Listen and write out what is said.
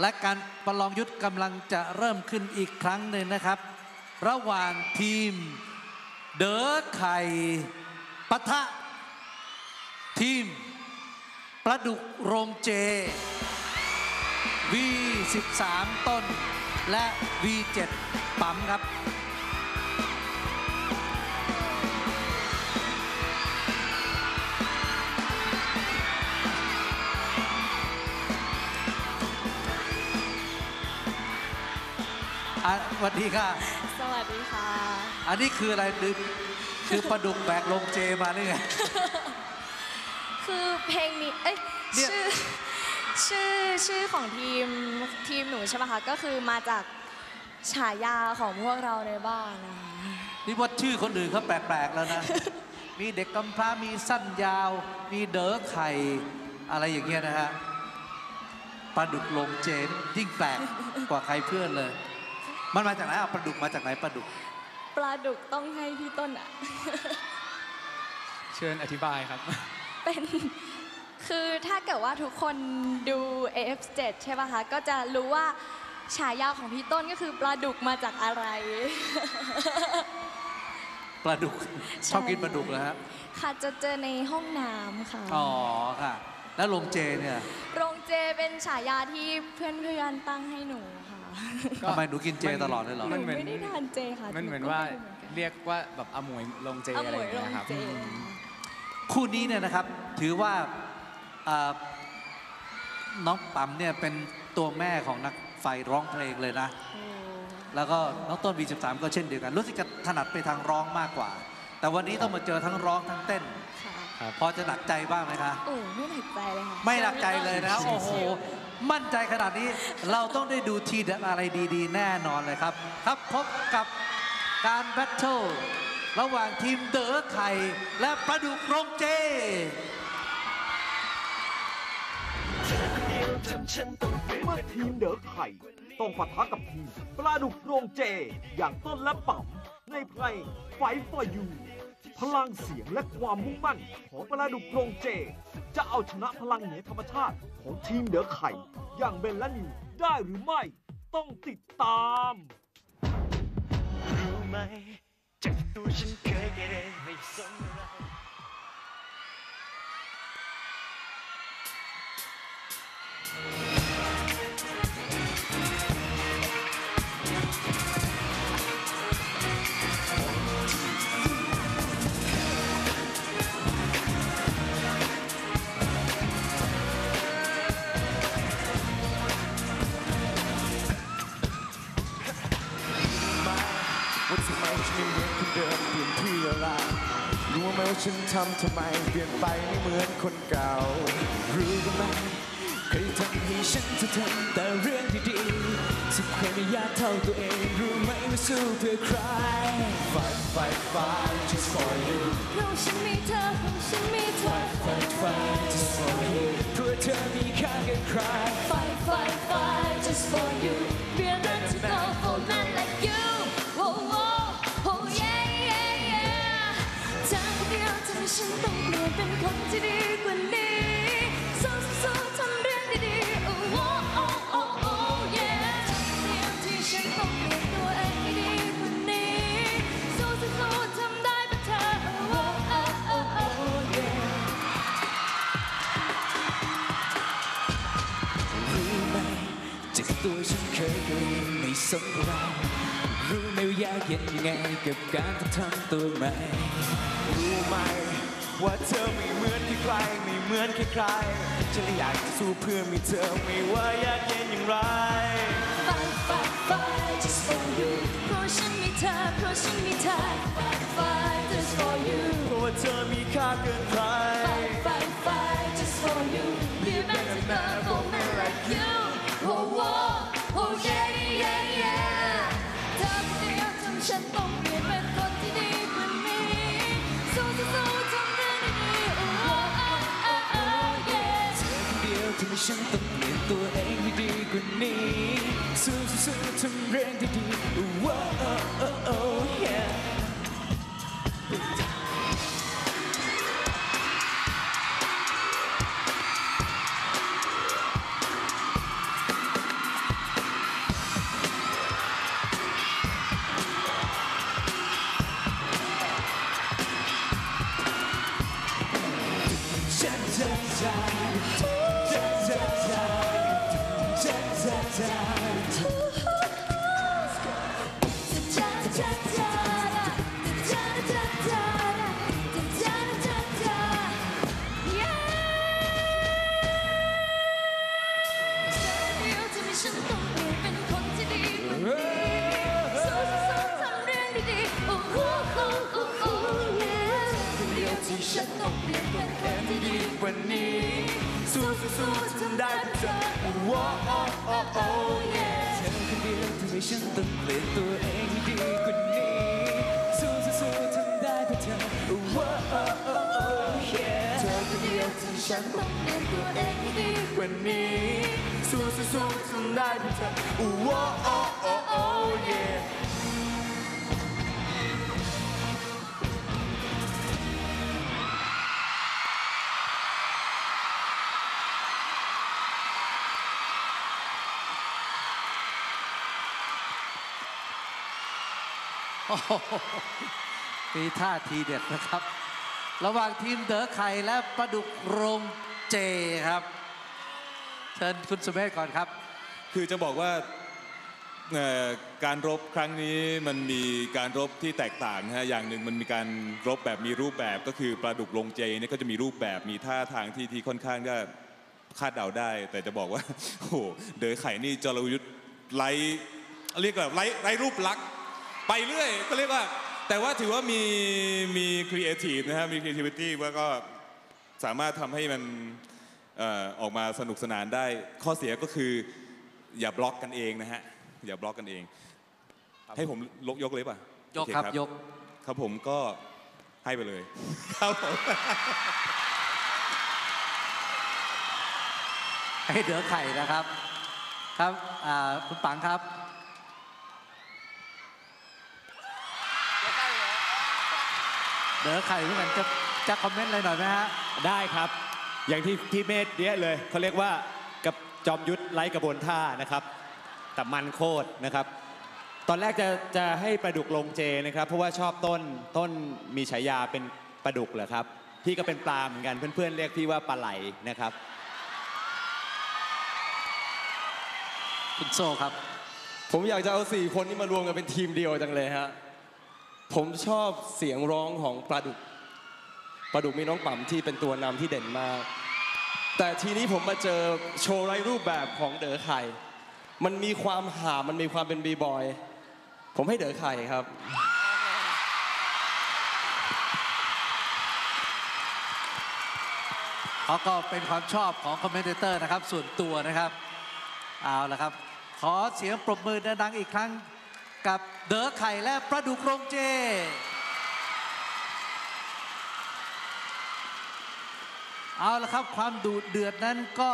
และการประลองยุทธกำลังจะเริ่มขึ้นอีกครั้งหนึ่งนะครับ ระหว่างทีม เด๋อไข่ปะทะ ทีมปลาดุกโรงเจ V13 ต้นและ V7 ปั๊มครับ อะสวัสดีค่ะ สวัสดีค่ะ อันนี้คืออะไรคือคือปลาดุกแบกลงเจมาหรือไง คือเพลงนี้ เอ้ยเนี่ย ชื่อชื่อชื่อของทีมทีมหนูใช่ไหมคะ ก็คือมาจากฉายาของพวกเราในบ้านนะคะ นี่ว่าชื่อคนอื่นเขาแปลกๆแล้วนะ มีเด็กกำพร้ามีสั้นยาว มีเด๋อไข่ อะไรอย่างเงี้ยนะฮะปลาดุกลงเจนยิ่งแปลกกว่าใครเพื่อนเลย มันมาจากไหนอะปลาดุกมาจากไหนปลาดุก ปลาดุกต้องให้พี่ต้นอะ เชิญอธิบายครับ เป็นคือถ้าเกิดว่าทุกคนดู AF7 ใช่ป่ะคะ ก็จะรู้ว่าฉายาของพี่ต้นก็คือปลาดุกมาจากอะไร ปลาดุกชอบกินปลาดุกแล้วฮะค่ะจะเจอในห้องน้ำค่ะ อ๋อค่ะ แล้วลงเจเนี่ย โรงเจเป็นฉายาที่เพื่อนๆตั้งให้หนูค่ะ ก็ ทำไมหนูกินเจตลอดเลยเหรอหมันนูเหมือน ไม่ได้ทานเจค่ะมันเหมือนก็ว่าไรู้หมือนกันเรียกว่าแบบอมวยลงเจเอาอะไรหมอวยย่างโรเงี้งยครับ เจ คู่นี้เนี่ยนะครับถือว่าอ่าน้องปั๊มเนี่ยเป็นตัวแม่ของนักไฟร้องเพลงเลยนะโอ้แล้วก็น้องต้น V13 ก็เช่นเดียวกันรู้สึกจะถนัดไปทางร้องมากกว่า แต่วันนี้ต้องมาเจอทั้งร้องทั้งเต้น ค่ะ ครับ พอจะหนักใจบ้างไหมคะ โอ้ไม่หนักใจเลยค่ะไม่หนักใจเลยนะชิวๆโอ้โห มั่นใจขนาดนี้เราต้องได้ดูทีเด็ดอะไรดีๆ แน่นอนเลยครับ ครับพบกับการแบทเทิลระหว่างทีมเด๋อไข่และปลาดุกโรงเจเมื่อทีมเด๋อไข่ต้องปะทะกับทีมปลาดุกโรงเจ อย่างต้นและป๋ำในเพลงไฟฟอร์ยู พลังเสียงและความมุ่งมั่นของปลาดุกโรงเจ จะเอาชนะพลังเหนือธรรมชาติของทีมเดือไข่ อย่างเบนและนิวได้หรือไม่ ต้องติดตาม รู้ไหมจากตัวฉันเคยเกเรไม่สม ฉันทำทำไมเปลี่ยนไปไม่เหมือนคนเก่า รู้กันไหมเคยทำให้ฉันจะทำแต่เรื่องดีๆที่เคยไม่อยากเท่าตัวเอง รู้ไหมว่าสู้เพื่อใคร Fight fight fight just for you รู้ฉันมีเธอฉันมีเธอ ตัวฉันเคยก็ยังไม่สนอะไรรู้ไหมว่ายากเย็นยังไงกับการต้องทำตัวใหม่รู้ไหมว่าเธอไม่เหมือนใครๆไม่เหมือนใครๆฉันเลยอยากจะสู้เพื่อมีเธอไม่ว่ายากเย็นอย่างไร Fight, fight, fight just for you เพราะฉันมีเธอเพราะฉันมีเธอ Fight, fight just for you เพราะว่าเธอมีค่าเกินใคร Fight, fight, fight just for you Be a man to go for men like you ฉันต้องเปลี่ยนตัวเองให้ดีกว่านี้สู้สู้ๆทำเรื่องดีๆ Whoa, oh, oh, oh, yeah โอ้โอ้ yeah เธอคนเดียวทำให้ฉันต้องเปลี่ยนตัวเองดีกว่านี้สู้สู้สู้ทำได้เพื่อเธอว้โอ้โอ้โอ้ yeah เธอคนเดียวทำให้ฉันต้องเปลี่ยนตัวเองดีกว่านี้ สู้สู้สู้ทำได้เพื่อเธอโอ้โอ้โอ้โอ้โห มีท่าทีเด็ดนะครับ ระหว่างทีมเด๋อไข่และประดุกโรงเจครับ เชิญคุณสุเมธก่อนครับ คือจะบอกว่าการรบครั้งนี้มันมีการรบที่แตกต่างนะฮะอย่างหนึ่งมันมีการรบแบบมีรูปแบบก็คือปลาดุกลงเจเนี่ยก็จะมีรูปแบบมีท่าทางที่ที่ค่อนข้างจะคาดเดาได้ แต่จะบอกว่าโอ้โหเด๋อไข่นี่จรยุทธ์ไรเรียกแบบไรไรรูปลักษณ์ ไปเรื่อยก็เรียกว่า แต่ว่าถือว่ามีมีครีเอทีฟนะฮะมี creativity ว่าก็สามารถทำให้มันเอ่อออกมาสนุกสนานได้ข้อเสียก็คืออย่าบล็อกกันเองนะฮะอย่าบล็อกกันเอง ให้ผมลกยกเลยป่ะยกโอเครับยก ครับผมก็ให้ไปเลย ครับผม ให้เด๋อไข่นะครับ ครับอ่าคุณปังครับ เด๋อไข่เหมือนกันจะจะคอมเมนต์อะไรหน่อยไหมฮะ ได้ครับ อย่างที่พี่เมธเนี้ยเลยเขาเรียกว่ากับจอมยุทธไร้กระบวนท่านะครับแต่มันโคตรนะครับ ตอนแรกจะจะให้ปลาดุกลงเจนะครับ เพราะว่าชอบต้นต้นมีฉายาเป็นปลาดุกเหรอครับ พี่ก็เป็นปลาเหมือนกันเพื่อนๆเรียกพี่ว่าปลาไหลนะครับคุณโซ่ครับ ผมอยากจะเอาสี่คนนี้มารวมกันเป็นทีมเดียวจังเลยฮะ ผมชอบเสียงร้องของปลาดุกปลาดุกมีน้องปั๊มที่เป็นตัวนำที่เด่นมาก แต่ทีนี้ผมมาเจอโชว์ไร้รูปแบบของเด๋อไข่ มันมีความหามันมีความเป็นบีบอย ผมให้เด๋อไข่ครับเขาก็เป็นความชอบของคอมเมนเตอร์นะครับ ส่วนตัวนะครับ เอาละครับ ขอเสียงปรบมือดังๆอีกครั้ง กับเด๋อไข่และประดุกโรงเจ เอาละครับความดุเดือดนั้นก็